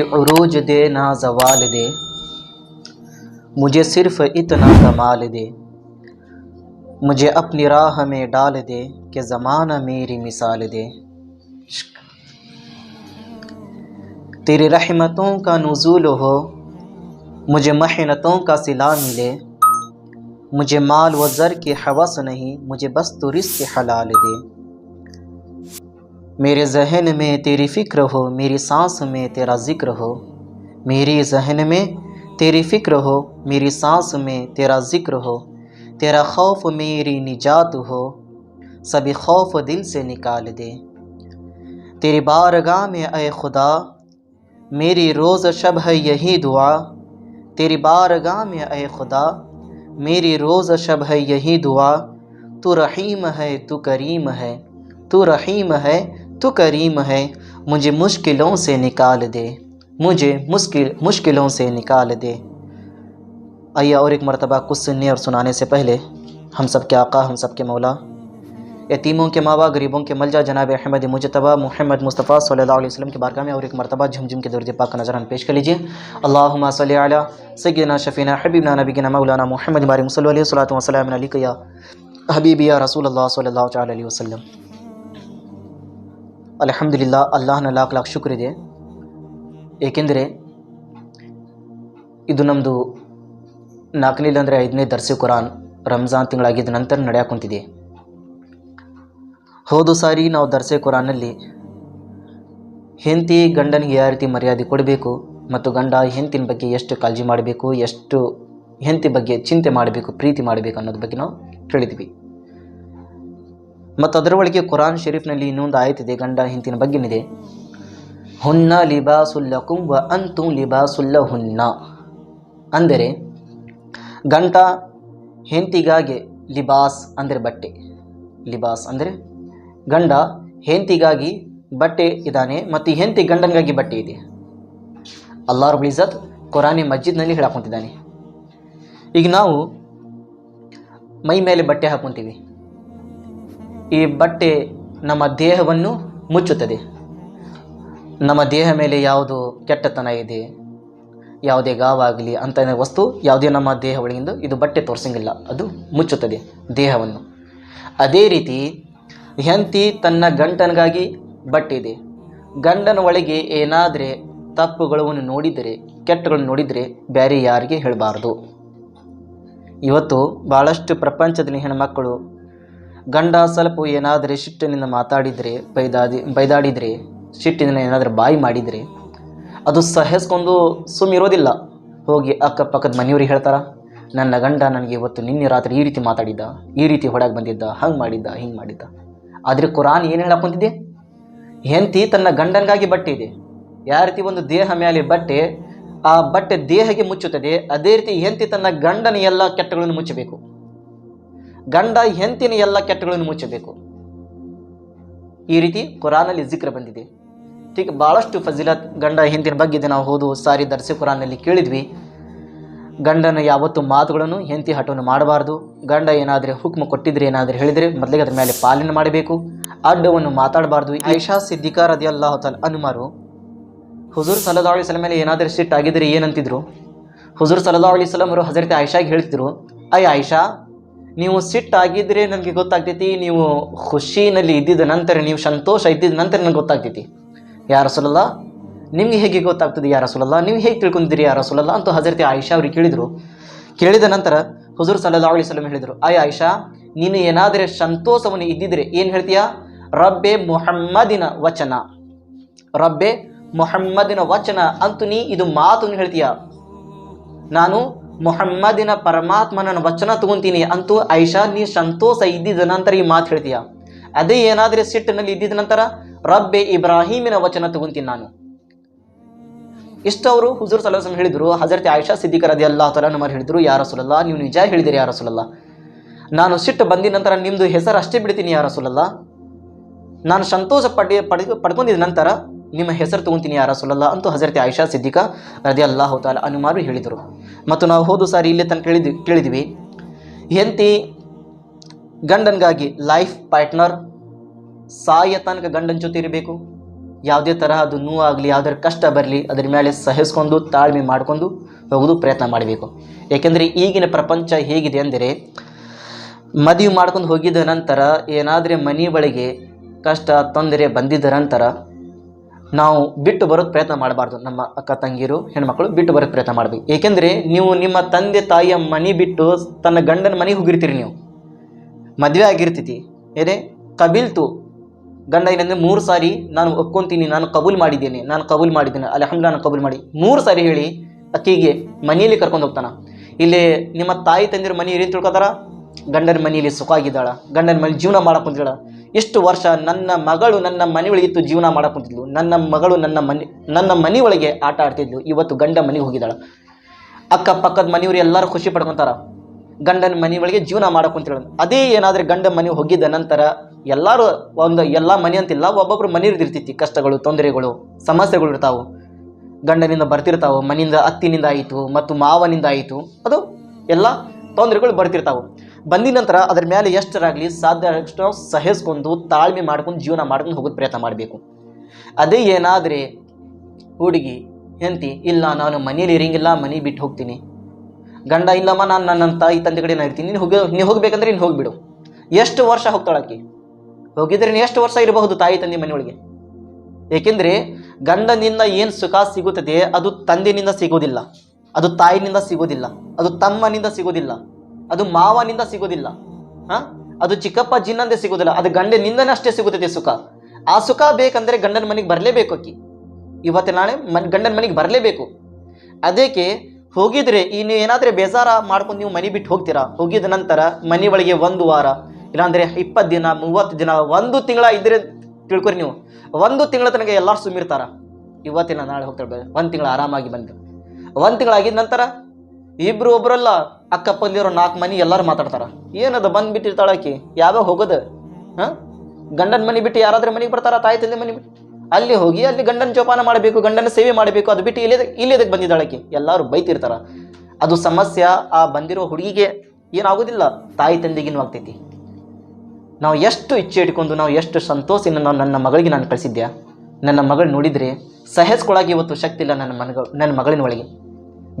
کوئی عروج دے نہ زوال دے۔ مجھے صرف اتنا کمال دے۔ مجھے اپنی راہ میں ڈال دے کہ زمانہ میری مثال دے۔ تیری رحمتوں کا نزول ہو، مجھے محنتوں کا سلا ملے۔ مجھے مال و زر کی حوث نہیں، مجھے بس تو رزق حلال دے۔ میرے ذہن میں تیری فکر ہو، میری سانس میں تیرا ذکر ہو۔ میری ذہن میں تیری فکر ہو، میری سانس میں تیرا ذکر ہو۔ تیرا خوف میری نجات ہو، سبھی خوف دل سے نکال دے۔ تیری بارگاہ میں اے خدا، میری روز شب ہے یہی دعا۔ تیری بارگاہ میں اے خدا، میری روز شب ہے یہی دعا۔ تو رحیم ہے، تو کریم ہے، تو رحیم ہے تو کریم ہے، مجھے مشکلوں سے نکال دے۔ مجھے مشکل مشکلوں سے نکال دے۔ آیا اور ایک مرتبہ کچھ سننے اور سنانے سے پہلے، ہم سب کے آقا، ہم سب کے مولا، یتیموں کے ماوا غریبوں کے ملجا، جناب احمد مجتبہ محمد مصطفیٰ صلی اللہ علیہ وسلم کی بارگاہ میں اور ایک مرتبہ جھم جھم کے درد پاک کا نظران پیش کر لیجیے اللہ صلی علیہ سیدنا، شفینا، حبیبنا، نبینا، مولانا محمد بارم صلی اللہ علیہ وسلم علیہ حبیبیہ حبیب یا رسول اللہ صلی اللہ تعالی علیہ وسلم۔ ಅಲ್ಹಮ್ದುಲಿಲ್ಲಾ, ಅಲ್ಲಾಹನ lock lock ಶುಕ್ರಿದೆ ಏಕೆಂದರೆ ಇದು ನಮ್ಮದು ನಾಲ್ಕನೇ ಅಂದರೆ ಐದನೇ ದರ್ಸೆ ಕುರಾನ್ ರಂಜಾನ್ ತಿಂಗಳಾಗಿದ್ದ ನಂತರ ನಡೆಯಕ್ಕೆ ಕುಂತಿದೆ. ಹೋದ ಸಾರಿ ನಾವು ದರ್ಸೆ ಕುರಾನಲ್ಲಿ ಹೆಂತಿ ಗಂಡನಿಗೆ ಯಾವ ರೀತಿ ಮರ್ಯಾದೆ ಕೊಡಬೇಕು ಮತ್ತು ಗಂಡ ಹೆಂತಿನ ಬಗ್ಗೆ ಎಷ್ಟು ಕಾಳಜಿ ಮಾಡಬೇಕು, ಎಷ್ಟು ಹೆಂಡತಿ ಬಗ್ಗೆ ಚಿಂತೆ ಮಾಡಬೇಕು, ಪ್ರೀತಿ ಮಾಡಬೇಕು ಅನ್ನೋದ್ರ ಬಗ್ಗೆ ನಾವು ಹೇಳಿದ್ವಿ. ಮತ್ತು ಅದರ ಒಳಗೆ ಕುರಾನ್ ಶರೀಫ್ನಲ್ಲಿ ಇನ್ನೊಂದು ಆಯ್ತಿದೆ ಗಂಡ ಹೆಂಡತಿನ ಬಗ್ಗೆನಿದೆ. ಹುನ್ನ ಲಿಬಾಸುಲ್ಲಕುಂ ವ ಅಂತು ಲಿಬಾಸುಲ್ಲ ಹುನ್ನ ಅಂದರೆ ಗಂಟ ಹೆಂತಿಗಾಗಿ ಲಿಬಾಸ್ ಅಂದರೆ ಬಟ್ಟೆ. ಲಿಬಾಸ್ ಅಂದರೆ ಗಂಡ ಹೆಂತಿಗಾಗಿ ಬಟ್ಟೆ ಇದ್ದಾನೆ ಮತ್ತು ಹೆಂತಿ ಗಂಡನಿಗಾಗಿ ಬಟ್ಟೆ ಇದೆ. ಅಲ್ಲಾರು ಇಜ್ಜತ್ ಕುರಾನಿ ಮಸ್ಜಿದ್ನಲ್ಲಿ ಹೇಳಾಕೊಂತಿದ್ದಾನೆ ಈಗ ನಾವು ಮೈ ಮೇಲೆ ಬಟ್ಟೆ ಹಾಕೊತೀವಿ. ಈ ಬಟ್ಟೆ ನಮ್ಮ ದೇಹವನ್ನು ಮುಚ್ಚುತ್ತದೆ. ನಮ್ಮ ದೇಹ ಮೇಲೆ ಯಾವುದು ಕೆಟ್ಟತನ ಇದೆ, ಯಾವುದೇ ಗಾವಾಗಲಿ ಅಂತ ವಸ್ತು ಯಾವುದೇ ನಮ್ಮ ದೇಹ ಒಳಗಿಂದ ಇದು ಬಟ್ಟೆ ತೋರಿಸಂಗಿಲ್ಲ. ಅದು ಮುಚ್ಚುತ್ತದೆ ದೇಹವನ್ನು. ಅದೇ ರೀತಿ ಹೆಂತಿ ತನ್ನ ಗಂಟನಿಗಾಗಿ ಬಟ್ಟೆ ಇದೆ. ಗಂಡನ ಒಳಗೆ ಏನಾದರೆ ತಪ್ಪುಗಳನ್ನು ನೋಡಿದರೆ, ಕೆಟ್ಟಗಳನ್ನು ನೋಡಿದರೆ ಬೇರೆ ಯಾರಿಗೆ ಹೇಳಬಾರ್ದು. ಇವತ್ತು ಭಾಳಷ್ಟು ಪ್ರಪಂಚದಲ್ಲಿ ಹೆಣ್ಮಕ್ಕಳು ಗಂಡ ಸ್ವಲ್ಪ ಏನಾದರೆ ಸಿಟ್ಟಿನಿಂದ ಮಾತಾಡಿದರೆ ಬೈದಾಡಿ ಬೈದಾಡಿದರೆ ಸಿಟ್ಟಿನಿಂದ ಏನಾದರೂ ಬಾಯಿ ಮಾಡಿದರೆ, ಅದು ಸಹಿಸ್ಕೊಂಡು ಸುಮ್ಮಿರೋದಿಲ್ಲ ಹೋಗಿ ಅಕ್ಕಪಕ್ಕದ ಮನೆಯವ್ರಿಗೆ ಹೇಳ್ತಾರ, ನನ್ನ ಗಂಡ ನನಗೆ ಇವತ್ತು ನಿನ್ನೆ ರಾತ್ರಿ ಈ ರೀತಿ ಮಾತಾಡಿದ್ದ, ಈ ರೀತಿ ಹೊಡಗೆ ಬಂದಿದ್ದ, ಹಂಗೆ ಮಾಡಿದ್ದ, ಹಿಂಗೆ ಮಾಡಿದ್ದ. ಆದರೆ ಕುರಾನ್ ಏನು ಹೇಳಕ್ಕೊಂತಿದೆ ಹೆಂತಿ ತನ್ನ ಗಂಡನಿಗಾಗಿ ಬಟ್ಟೆ ಇದೆ. ಯಾವ ರೀತಿ ಒಂದು ದೇಹ ಮೇಲೆ ಬಟ್ಟೆ, ಆ ಬಟ್ಟೆ ದೇಹಕ್ಕೆ ಮುಚ್ಚುತ್ತದೆ, ಅದೇ ರೀತಿ ಹೆಂಡತಿ ತನ್ನ ಗಂಡನ ಎಲ್ಲ ಕೆಟ್ಟಗಳನ್ನು ಮುಚ್ಚಬೇಕು. ಗಂಡ ಹೆಂತಿನ ಎಲ್ಲ ಕೆಟ್ಟಗಳನ್ನು ಮುಚ್ಚಬೇಕು. ಈ ರೀತಿ ಕುರಾನಲ್ಲಿ ಜಿಕ್ರ ಬಂದಿದೆ. ಠೀಕ್ ಭಾಳಷ್ಟು ಫಜಿಲತ್ ಗಂಡ ಹೆಂತಿನ ಬಗ್ಗೆ ಇದೆ. ನಾವು ಹೋದು ಸಾರಿ ದರ್ಸಿ ಕುರಾನಲ್ಲಿ ಕೇಳಿದ್ವಿ. ಗಂಡನ ಯಾವತ್ತು ಮಾತುಗಳನ್ನು ಹೆಂತಿ ಹಠವನ್ನು ಮಾಡಬಾರ್ದು. ಗಂಡ ಏನಾದರೆ ಹುಕ್ಮ ಕೊಟ್ಟಿದ್ರೆ ಏನಾದರೂ ಹೇಳಿದರೆ ಮೊದಲಿಗೆ ಅದ್ರ ಮೇಲೆ ಪಾಲನೆ ಮಾಡಬೇಕು. ಅಡ್ಡವನ್ನು ಮಾತಾಡಬಾರ್ದು. ಐಷಾ ಸಿದ್ದಿಕಾರ್ ಅದೆಲ್ಲ ತಲ್ ಅನುಮಾರು, ಹುಜೂರ್ ಸಲ್ಲಾ ಅಲಿ ಸಲ ಮೇಲೆ ಏನಾದರೂ ಸಿಟ್ಟಾಗಿದ್ದರೆ ಏನಂತಿದ್ರು? ಹುಜೂರ್ ಸಲ್ಲಾ ಅಲಿ ಸಲಮ್ ಅವರು ಹಜರತೆ ಆಯಿಷಾಗೆ ಹೇಳ್ತಿದ್ರು. ಅಯ್ಯ ಆಯಿಷಾ ನೀವು ಸಿಟ್ಟಾಗಿದ್ದರೆ ನನಗೆ ಗೊತ್ತಾಗ್ತೈತಿ, ನೀವು ಖುಷಿನಲ್ಲಿ ಇದ್ದಿದ್ದ ನಂತರ ನೀವು ಸಂತೋಷ ಇದ್ದಿದ್ದ ನಂತರ ನನಗೆ ಗೊತ್ತಾಗ್ತೈತಿ. ಯಾರ ಸುಲಲ್ಲ ನಿಮಗೆ ಹೇಗೆ ಗೊತ್ತಾಗ್ತದೆ ಯಾರ ಸುಲಲ್ಲ ನೀವು ಹೇಗೆ ತಿಳ್ಕೊಂಡಿದ್ದೀರಿ ಯಾರ ಸುಲಲ್ಲ ಅಂತ ಹಜರತಿ ಆಯಿಷಾ ಅವ್ರಿಗೆ ಕೇಳಿದರು. ಕೇಳಿದ ನಂತರ ಹುಜೂರ್ ಸಲ್ಲಾ ಅವಳಿ ಸಲಮ್ ಹೇಳಿದರು, ಆಯ್ ಆಯಿಷಾ, ನೀನು ಏನಾದರೆ ಸಂತೋಷವನ್ನು ಇದ್ದಿದ್ರೆ ಏನು ಹೇಳ್ತೀಯಾ? ರಬ್ಬೆ ಮೊಹಮ್ಮದಿನ ವಚನ. ರಬ್ಬೆ ಮೊಹಮ್ಮದಿನ ವಚನ ಅಂತೂ ನೀ ಇದು ಮಾತು ಹೇಳ್ತೀಯ. ನಾನು ಮೊಹಮ್ಮದಿನ ಪರಮಾತ್ಮನ ವಚನ ತಗೊಂತೀನಿ ಅಂತೂ ಐಷಾ, ನೀ ಸಂತೋಷ ಇದ್ದಿದ್ದ ನಂತರ ಈ ಮಾತು ಹೇಳ್ತೀಯ? ಅದೇ ಏನಾದರೆ ಸಿಟ್ಟಿನಲ್ಲಿ ಇದ್ದಿದ್ದ ನಂತರ ರಬ್ಬೆ ಇಬ್ರಾಹಿಮಿನ ವಚನ ತಗೊಂತೀನಿ ನಾನು. ಇಷ್ಟು ಅವರು ಹುಜೂರ್ ಸಲಹಂ ಹೇಳಿದರು, ಹಜರತ್ ಆಯಿಷಾ ಸಿದ್ದಿಕರ ಅದೇ ಅಲ್ಲಾ ತಲ ನಮ್ಮರು ಹೇಳಿದರು ಯಾರ ಸುಲಲ್ಲ ನೀವು ನಿಜ ಹೇಳಿದಿರಿ ಯಾರ ಸುಲಲ್ಲ ನಾನು ಸಿಟ್ಟು ಬಂದಿದ ನಂತರ ನಿಮ್ಮದು ಹೆಸರು ಅಷ್ಟೇ ಬಿಡ್ತೀನಿ ಯಾರ ಸುಲಲ್ಲ ನಾನು ಸಂತೋಷ ಪಡಿ ಪಡೆದು ಪಡ್ಕೊಂಡಿದ್ದ ನಂತರ ನಿಮ್ಮ ಹೆಸರು ತಗೊಂತೀನಿ ಯಾರ ಸುಲಲ್ಲ ಅಂತೂ ಹಜರತಿ ಆಯಿಷಾ ಸಿದ್ದಿಕಾ ರದಿ ಅಲ್ಲಾಹು ತಾಲ ಅನುಮಾರು ಹೇಳಿದರು. ಮತ್ತು ನಾವು ಹೋದ ಸಾರಿ ಇಲ್ಲೇ ತನಕ ಕೇಳಿದ್ವಿ ಕೇಳಿದ್ವಿ. ಎಂತಿ ಗಂಡನಿಗಾಗಿ ಲೈಫ್ ಪಾರ್ಟ್ನರ್ ಸಾಯ ತನಕ ಗಂಡನ ಜೊತೆ ಇರಬೇಕು. ಯಾವುದೇ ತರಹ ಅದು ನೋವಾಗಲಿ ಯಾವುದರ ಕಷ್ಟ ಬರಲಿ, ಅದ್ರ ಮೇಲೆ ಸಹಿಸ್ಕೊಂಡು ತಾಳ್ಮೆ ಮಾಡಿಕೊಂಡು ಹೋಗೋದು ಪ್ರಯತ್ನ ಮಾಡಬೇಕು. ಏಕೆಂದರೆ ಈಗಿನ ಪ್ರಪಂಚ ಹೇಗಿದೆ ಅಂದರೆ, ಮದುವೆ ಮಾಡ್ಕೊಂಡು ಹೋಗಿದ ನಂತರ ಏನಾದರೆ ಮನೆ ಒಳಗೆ ಕಷ್ಟ, ತೊಂದರೆ ಬಂದಿದ್ದ ನಂತರ ನಾವು ಬಿಟ್ಟು ಬರೋದು ಪ್ರಯತ್ನ ಮಾಡಬಾರ್ದು. ನಮ್ಮ ಅಕ್ಕ, ತಂಗಿರು, ಹೆಣ್ಮಕ್ಳು ಬಿಟ್ಟು ಬರೋದು ಪ್ರಯತ್ನ ಮಾಡಬೇಕು. ಏಕೆಂದರೆ ನೀವು ನಿಮ್ಮ ತಂದೆ, ತಾಯಿಯ ಮನೆ ಬಿಟ್ಟು ತನ್ನ ಗಂಡನ ಮನೆಗೆ ಹೋಗಿರ್ತೀರಿ ನೀವು. ಮದುವೆ ಆಗಿರ್ತೈತಿ. ಏನೇ? ಕಬಿಲ್ತು. ಗಂಡ ಏನಂದರೆ ಮೂರು ಸಾರಿ ನಾನು ಒಪ್ಕೊಂತೀನಿ, ನಾನು ಕಬೂಲ್ ಮಾಡಿದ್ದೇನೆ, ನಾನು ಕಬೂಲ್ ಮಾಡಿದ್ದೇನೆ ಹಂಗೆ ನಾನು ಕಬೂಲ್ ಮಾಡಿ. ಮೂರು ಸಾರಿ ಹೇಳಿ ಅಕ್ಕಿಗೆ ಮನೆಯಲ್ಲಿ ಕರ್ಕೊಂಡು ಹೋಗ್ತಾನ. ಇಲ್ಲಿ ನಿಮ್ಮ ತಾಯಿ ತಂದಿರೋ ಮನೆ ಏನು ತಿಳ್ಕೊತಾರ? ಗಂಡನ ಮನೆಯಲ್ಲಿ ಸುಖ ಆಗಿದ್ದಾಳ. ಗಂಡನ ಮನೇಲಿ ಜೀವನ ಮಾಡಕ್ಕೆ ಕುಂತಿದ್ದಾಳ ಎಷ್ಟು ವರ್ಷ ನನ್ನ ಮಗಳು ನನ್ನ ಮನೆಯೊಳಗೆ ಇತ್ತು ಜೀವನ ಮಾಡಕ್ಕೆ ನನ್ನ ಮಗಳು ನನ್ನ ಮನೆ, ನನ್ನ ಮನೆಯೊಳಗೆ ಆಟ ಆಡ್ತಿದ್ಲು. ಇವತ್ತು ಗಂಡ ಮನೆಗೆ ಹೋಗಿದ್ದಾಳೆ. ಅಕ್ಕಪಕ್ಕದ ಮನೆಯವರು ಎಲ್ಲರೂ ಖುಷಿ ಪಡ್ಕೊಂತಾರ. ಗಂಡನ ಮನೆ ಒಳಗೆ ಜೀವನ ಮಾಡಕ್ಕೆ ಅದೇ ಏನಾದ್ರೆ ಗಂಡ ಮನೆ ಹೋಗಿದ್ದ ನಂತರ ಎಲ್ಲರೂ ಒಂದು, ಎಲ್ಲ ಮನೆ ಅಂತಿಲ್ಲ ಒಬ್ಬೊಬ್ರು ಮನೆ ಇರ್ತಿರ್ತಿ ಕಷ್ಟಗಳು, ತೊಂದರೆಗಳು, ಸಮಸ್ಯೆಗಳು ಇರ್ತಾವು. ಗಂಡನಿಂದ ಬರ್ತಿರ್ತಾವೆ, ಮನೆಯಿಂದ ಅತ್ತಿನಿಂದ ಆಯಿತು, ಮತ್ತು ಮಾವನಿಂದ ಆಯಿತು. ಅದು ಎಲ್ಲ ತೊಂದರೆಗಳು ಬರ್ತಿರ್ತಾವು. ಬಂದಿದ ನಂತರ ಅದ್ರ ಮೇಲೆ ಎಷ್ಟರಾಗಲಿ ಸಾಧ್ಯ ಅಷ್ಟು ಸಹಿಸ್ಕೊಂಡು ತಾಳ್ಮೆ ಮಾಡ್ಕೊಂಡು ಜೀವನ ಮಾಡ್ಕೊಂಡು ಹೋಗೋದು ಪ್ರಯತ್ನ ಮಾಡಬೇಕು. ಅದೇ ಏನಾದರೆ ಹುಡುಗಿ, ಹೆಂಡತಿ, ಇಲ್ಲ ನಾನು ಮನೇಲಿ ಇರಿಂಗಿಲ್ಲ, ಮನೆ ಬಿಟ್ಟು ಹೋಗ್ತೀನಿ. ಗಂಡ, ಇಲ್ಲಮ್ಮ, ನಾನು ನನ್ನ ತಾಯಿ ತಂದೆ ಕಡೆ ನಾನು ಇರ್ತೀನಿ. ನೀನು ಹೋಗಿ, ನೀನು ಹೋಗ್ಬೇಕಂದ್ರೆ ನೀನು ಹೋಗಿಬಿಡು. ಎಷ್ಟು ವರ್ಷ ಹೋಗ್ತಾಳಾಕಿ ಹೋಗಿದ್ರೆ ನೀನು ಎಷ್ಟು ವರ್ಷ ಇರಬಹುದು ತಾಯಿ ತಂದೆ ಮನೆಯೊಳಗೆ? ಏಕೆಂದರೆ ಗಂಡನಿಂದ ಏನು ಸುಖ ಸಿಗುತ್ತದೆ ಅದು ತಂದೆನಿಂದ ಸಿಗೋದಿಲ್ಲ. ಅದು ತಾಯಿನಿಂದ ಸಿಗೋದಿಲ್ಲ. ಅದು ತಮ್ಮನಿಂದ ಸಿಗೋದಿಲ್ಲ. ಅದು ಮಾವನಿಂದ ಸಿಗೋದಿಲ್ಲ. ಹಾ? ಅದು ಚಿಕ್ಕಪ್ಪ ಜಿನ್ನಂದೇ ಸಿಗೋದಿಲ್ಲ. ಅದು ಗಂಡನಿಂದನಷ್ಟೇ ಸಿಗುತ್ತದೆ ಸುಖ. ಆ ಸುಖ ಬೇಕಂದ್ರೆ ಗಂಡನ ಮನೆಗೆ ಬರಲೇಬೇಕು ಅಕ್ಕಿ. ಇವತ್ತು ನಾಳೆ ಮನ್, ಗಂಡನ ಮನೆಗೆ ಬರಲೇಬೇಕು. ಅದಕ್ಕೆ ಹೋಗಿದ್ರೆ ನೀವು ಏನಾದರೆ ಬೇಜಾರ ಮಾಡ್ಕೊಂಡು ನೀವು ಮನೆ ಬಿಟ್ಟು ಹೋಗ್ತೀರಾ? ಹೋಗಿದ ನಂತರ ಮನೆ ಒಳಗೆ ಒಂದು ವಾರ, ಇಲ್ಲಾಂದ್ರೆ ಇಪ್ಪತ್ತು ದಿನ, ಮೂವತ್ತು ದಿನ, ಒಂದು ತಿಂಗಳ ಇದ್ರೆ ತಿಳ್ಕೊರಿ ನೀವು. ಒಂದು ತಿಂಗಳ ತನಕ ಎಲ್ಲರೂ ಸುಮ್ಮಿರ್ತಾರ. ಇವತ್ತಿನ ನಾಳೆ ಹೋಗ್ತಾರೆ ಒಂದು ತಿಂಗಳು ಆರಾಮಾಗಿ ಬಂದು. ಒಂದು ತಿಂಗಳಾಗಿದ ನಂತರ ಇಬ್ಬರು ಒಬ್ರಲ್ಲ ಅಕ್ಕಪ್ಪಂದಿರೋ ನಾಲ್ಕು ಮನೆ ಎಲ್ಲರೂ ಮಾತಾಡ್ತಾರ. ಏನದು ಬಂದು ಬಿಟ್ಟಿರ್ತಾಳೆ ಆಕಿ? ಯಾವ್ಯಾವ ಹೋಗೋದು? ಹಾಂ? ಗಂಡನ ಮನೆ ಬಿಟ್ಟು ಯಾರಾದ್ರೂ ಮನೆಗೆ ಬರ್ತಾರ? ತಾಯಿ ತಂದೆ ಮನೆ ಬಿಟ್ಟು? ಅಲ್ಲಿ ಹೋಗಿ ಅಲ್ಲಿ ಗಂಡನ ಜೋಪಾನ ಮಾಡಬೇಕು, ಗಂಡನ ಸೇವೆ ಮಾಡಬೇಕು, ಅದು ಬಿಟ್ಟು ಇಲ್ಲಿ ಇಲ್ಲಿದಕ್ಕೆ ಬಂದಿದ್ದಾಳಕ್ಕೆ ಎಲ್ಲರೂ ಬೈತಿರ್ತಾರ. ಅದು ಸಮಸ್ಯೆ ಆ ಬಂದಿರೋ ಹುಡುಗಿಗೆ ಏನಾಗೋದಿಲ್ಲ. ತಾಯಿ ತಂದೆಗಿನೂ ಆಗ್ತೈತಿ. ನಾವು ಎಷ್ಟು ಇಚ್ಛೆ ಇಟ್ಕೊಂಡು, ನಾವು ಎಷ್ಟು ಸಂತೋಷದಿಂದ ನಾವು ನನ್ನ ಮಗಳಿಗೆ ನಾನು ಕಳಿಸಿದ್ದೆ ನನ್ನ ಮಗಳು ನೋಡಿದರೆ ಸಹಿಸ್ಕೊಳಕ್ಕೆ ಇವತ್ತು ಶಕ್ತಿ ಇಲ್ಲ ನನ್ನ ಮನಗ ನನ್ನ ಮಗಳಿನ ಒಳಗೆ.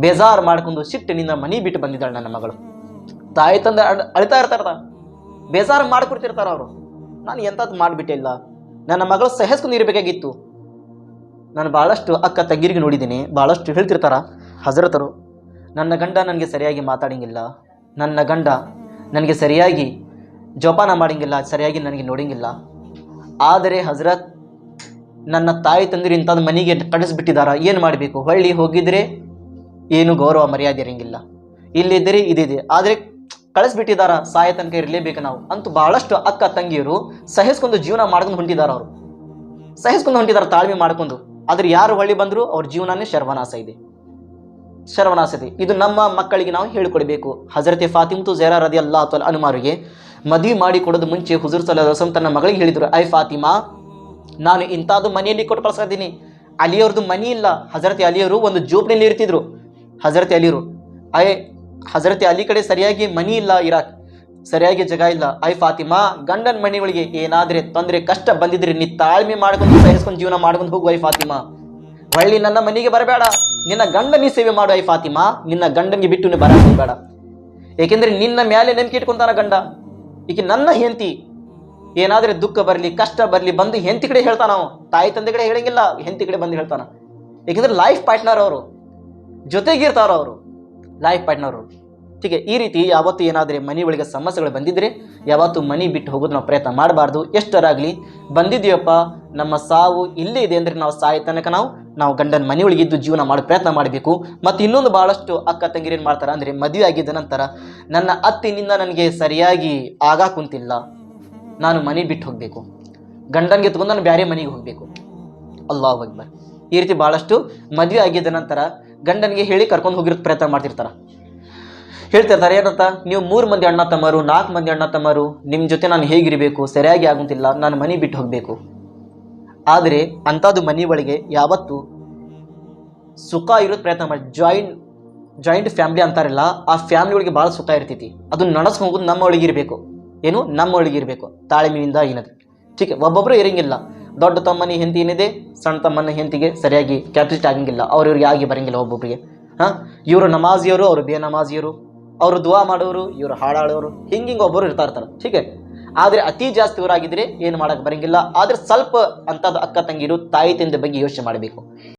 ಬೇಜಾರು ಮಾಡ್ಕೊಂಡು ನಿನ್ನ ಮನೆ ಬಿಟ್ಟು ಬಂದಿದ್ದಾಳೆ ನನ್ನ ಮಗಳು. ತಾಯಿ ತಂದೆ ಅಳಿತಾ ಇರ್ತಾರ ಬೇಜಾರು ಮಾಡ್ಕೊಡ್ತಿರ್ತಾರ ಅವರು. ನಾನು ಎಂಥದ್ದು ಮಾಡಿಬಿಟ್ಟಿಲ್ಲ ನನ್ನ ಮಗಳು ಸಹಿಸ್ಕೊಂಡು ಇರಬೇಕಾಗಿತ್ತು ನಾನು ಭಾಳಷ್ಟು ಅಕ್ಕ ತಂಗಿರಿಗೆ ನೋಡಿದ್ದೀನಿ ಭಾಳಷ್ಟು ಹೇಳ್ತಿರ್ತಾರ ಹಜರತರು. ನನ್ನ ಗಂಡ ನನಗೆ ಸರಿಯಾಗಿ ಮಾತಾಡಂಗಿಲ್ಲ. ನನ್ನ ಗಂಡ ನನಗೆ ಸರಿಯಾಗಿ ಜೋಪಾನ ಮಾಡಿಂಗಿಲ್ಲ, ಸರಿಯಾಗಿ ನನಗೆ ನೋಡಂಗಿಲ್ಲ. ಆದರೆ ಹಜರತ್ ನನ್ನ ತಾಯಿ ತಂದಿರು ಇಂಥದ್ದು ಮನೆಗೆ ಕಳಿಸ್ಬಿಟ್ಟಿದಾರ ಏನು ಮಾಡಬೇಕು? ಹೊಳ್ಳಿ ಹೋಗಿದ್ರೆ ಏನು ಗೌರವ ಮರ್ಯಾದೆ ಇರಂಗಿಲ್ಲ. ಇಲ್ಲಿದ್ದರೆ ಇದಿದೆ ಆದರೆ ಕಳಿಸ್ಬಿಟ್ಟಿದಾರ, ಸಾಯ ತನಕ ಇರಲೇಬೇಕು ನಾವು ಅಂತೂ ಬಹಳಷ್ಟು ಅಕ್ಕ ತಂಗಿಯರು ಸಹಿಸ್ಕೊಂಡು ಜೀವನ ಮಾಡ್ಕೊಂಡು ಹೊಂಟಿದಾರ ಅವರು. ಸಹಿಸ್ಕೊಂಡು ಹೊಂಟಿದಾರ, ತಾಳ್ಮೆ ಮಾಡ್ಕೊಂಡು. ಆದ್ರೆ ಯಾರು ಹೊಳ್ಳಿ ಬಂದರೂ ಅವ್ರ ಜೀವನನೇ ಶರ್ವನಾಸ ಇದೆ. ಶರ್ವನಾಸ ಇದೆ. ಇದು ನಮ್ಮ ಮಕ್ಕಳಿಗೆ ನಾವು ಹೇಳಿಕೊಡ್ಬೇಕು. ಹಜರತೆ ಫಾತಿಮತು ಜೈರಾ ರದಿ ಅಲ್ಲಾ ಅಥವಾ ಅನುಮಾರಿಗೆ ಮದುವೆ ಮಾಡಿ ಕೊಡೋದು ಮುಂಚೆ ಹುಜೂರ್ ಸಲ ರಸಂ ತನ್ನ ಮಗಳಿಗೆ ಹೇಳಿದ್ರು, ಐ ಫಾತಿಮಾ, ನಾನು ಇಂಥದ್ದು ಮನೆಯಲ್ಲಿ ಕೊಟ್ಟು ಕಳ್ಸಿದ್ದೀನಿ ಅಲಿಯವ್ರದ್ದು ಮನಿ ಇಲ್ಲ. ಹಜರತೆ ಅಲಿಯವರು ಒಂದು ಜೋಬ್ನಲ್ಲಿ ಇರ್ತಿದ್ರು. ಹಜರತೆ ಅಲಿರು ಐ, ಹಜರತೆ ಅಲಿ ಕಡೆ ಸರಿಯಾಗಿ ಮನಿ ಇಲ್ಲ ಇರಾಕ್. ಸರಿಯಾಗಿ ಜಾಗ ಇಲ್ಲ. ಐ, ಫಾತಿಮಾ, ಗಂಡನ ಮನೆಗಳಿಗೆ ಏನಾದ್ರೆ ತೊಂದರೆ, ಕಷ್ಟ ಬಂದಿದ್ರೆ ನೀ ತಾಳ್ಮೆ ಮಾಡ್ಕೊಂಡು ಸಹಿಸ್ಕೊಂಡು ಜೀವನ ಮಾಡ್ಕೊಂಡು ಹೋಗು, ಐ, ಫಾತಿಮಾ. ಹೊಳ್ಳಿ ನನ್ನ ಮನೆಗೆ ಬರಬೇಡ. ನಿನ್ನ ಗಂಡ ನೀ ಸೇವೆ ಮಾಡು, ಐ, ಫಾತಿಮಾ. ನಿನ್ನ ಗಂಡನಿಗೆ ಬಿಟ್ಟು ನೀ ಬರ ಬೇಡ ಏಕೆಂದ್ರೆ ನಿನ್ನ ಮೇಲೆ ನಂಬಿಕೆ ಇಟ್ಕೊಂತಾನ ಗಂಡ. ಈಗ ನನ್ನ ಹೆಂಡತಿ. ಏನಾದ್ರೆ ದುಃಖ ಬರಲಿ, ಕಷ್ಟ ಬರಲಿ, ಬಂದು ಹೆಂಡತಿ ಕಡೆ ಹೇಳ್ತಾನ ತಾಯಿ, ತಂದೆ ಕಡೆ ಹೇಳಂಗಿಲ್ಲ, ಹೆಂಡತಿ ಕಡೆ ಬಂದು ಹೇಳ್ತಾನ. ಏಕೆಂದ್ರೆ ಲೈಫ್ ಪಾರ್ಟ್ನರ್ ಅವರು. ಜೊತೆಗಿರ್ತಾರ ಅವರು ಲೈಫ್ ಪಾರ್ಟ್ನರ್ ಹೀಗೆ ಈ ರೀತಿ ಯಾವತ್ತು ಏನಾದರೆ ಮನೆ ಒಳಗೆ ಸಮಸ್ಯೆಗಳು ಬಂದಿದ್ರೆ, ಯಾವತ್ತು ಮನೆ ಬಿಟ್ಟು ಹೋಗೋದು ನಾವು ಪ್ರಯತ್ನ ಮಾಡಬಾರ್ದು. ಎಷ್ಟರಾಗಲಿ ಬಂದಿದ್ದೀವಪ್ಪ ನಮ್ಮ ಸಾವು ಇಲ್ಲೇ ಇದೆ ಅಂದರೆ ನಾವು ಸಾಯ ತನಕ ನಾವು ನಾವು ಗಂಡನ ಮನೆ ಇದ್ದು ಜೀವನ ಮಾಡೋ ಪ್ರಯತ್ನ ಮಾಡಬೇಕು. ಮತ್ತು ಇನ್ನೊಂದು ಭಾಳಷ್ಟು ಅಕ್ಕ ತಂಗಿರು ಏನು ಮಾಡ್ತಾರೆ ಅಂದರೆ ಮದುವೆ ಆಗಿದ್ದ ನಂತರ ನನ್ನ ಅತ್ತಿನಿಂದ ನನಗೆ ಸರಿಯಾಗಿ ಆಗ ಕುಂತಿಲ್ಲ. ನಾನು ಮನೆ ಬಿಟ್ಟು ಹೋಗಬೇಕು. ಗಂಡನಿಗೆ ತಗೊಂಡು ನಾನು ಬೇರೆ ಮನೆಗೆ ಹೋಗಬೇಕು. ಅಲ್ಲಾಹ್ ಅಕ್ಬರ್. ಈ ರೀತಿ ಭಾಳಷ್ಟು ಮದುವೆ ಆಗಿದ್ದ ನಂತರ ಗಂಡನಿಗೆ ಹೇಳಿ ಕರ್ಕೊಂಡು ಹೋಗಿರೋ ಪ್ರಯತ್ನ ಮಾಡ್ತಿರ್ತಾರೆ. ಹೇಳ್ತಿರ್ತಾರೆ ಏನಂತ? ನೀವು ಮೂರು ಮಂದಿ ಅಣ್ಣ ತಮ್ಮರು, ನಾಲ್ಕು ಮಂದಿ ಅಣ್ಣ ತಮ್ಮರು ನಿಮ್ಮ ಜೊತೆ ನಾನು ಹೇಗಿರಬೇಕು, ಸರಿಯಾಗಿ ಆಗುತ್ತಿಲ್ಲ ನಾನು ಮನೆ ಬಿಟ್ಟು ಹೋಗಬೇಕು. ಆದರೆ ಅಂಥದ್ದು ಮನೆ ಒಳಗೆ ಯಾವತ್ತು ಸುಖ ಇರೋದು ಪ್ರಯತ್ನ ಮಾಡಿ ಜಾಯಿಂಟ್ ಜಾಯಿಂಟ್ ಫ್ಯಾಮ್ಲಿ ಅಂತಾರಲ್ಲ, ಆ ಫ್ಯಾಮ್ಲಿ ಒಳಗೆ ಭಾಳ ಸುಖ ಇರ್ತೈತಿ. ಅದು ನಡೆಸ್ಕೊಂಡು ಹೋಗೋದು ನಮ್ಮ ಒಳಗಿರಬೇಕು ಏನು? ನಮ್ಮ ಒಳಗಿರಬೇಕು ತಾಳ್ಮೆಯಿಂದ ಏನದು? ठीक ಒಬ್ಬೊಬ್ಬರು ಇರಂಗಿಲ್ಲ. ದೊಡ್ಡ ತಮ್ಮನ ಹೆಂಡತಿ ಏನಿದೆ? ಸಣ್ಣ ತಮ್ಮನ ಹೆಂಡತಿಗೆ ಸರಿಯಾಗಿ ಕ್ಯಾಪ್ರಿಟ್ ಆಗಂಗಿಲ್ಲ. ಅವ್ರ ಇವ್ರಿಗೆ ಆಗಿ ಬರಂಗಿಲ್ಲ ಒಬ್ಬೊಬ್ಬರಿಗೆ ಹಾಂ? ಇವರು ನಮಾಜಿಯವರು ಅವರು ಬೇ ನಮಾಜಿಯರು. ಅವರು ದುವಾ ಮಾಡೋರು, ಇವರು ಹಾಡಾಡೋರು. ಹಿಂಗೆ ಹಿಂಗೆ ಒಬ್ಬರು ಇರ್ತಾ ಇರ್ತಾರೆ. ಹೀಗೆ. ಆದರೆ ಅತಿ ಜಾಸ್ತಿ ಇವರಾಗಿದ್ದರೆ ಏನು ಮಾಡೋಕ್ಕೆ ಬರಂಗಿಲ್ಲ. ಆದರೆ ಸ್ವಲ್ಪ ಅಂಥದ್ದು ಅಕ್ಕ ತಂಗಿರು, ತಾಯಿ ತಂದೆ ಬಗ್ಗೆ ಯೋಚನೆ ಮಾಡಬೇಕು.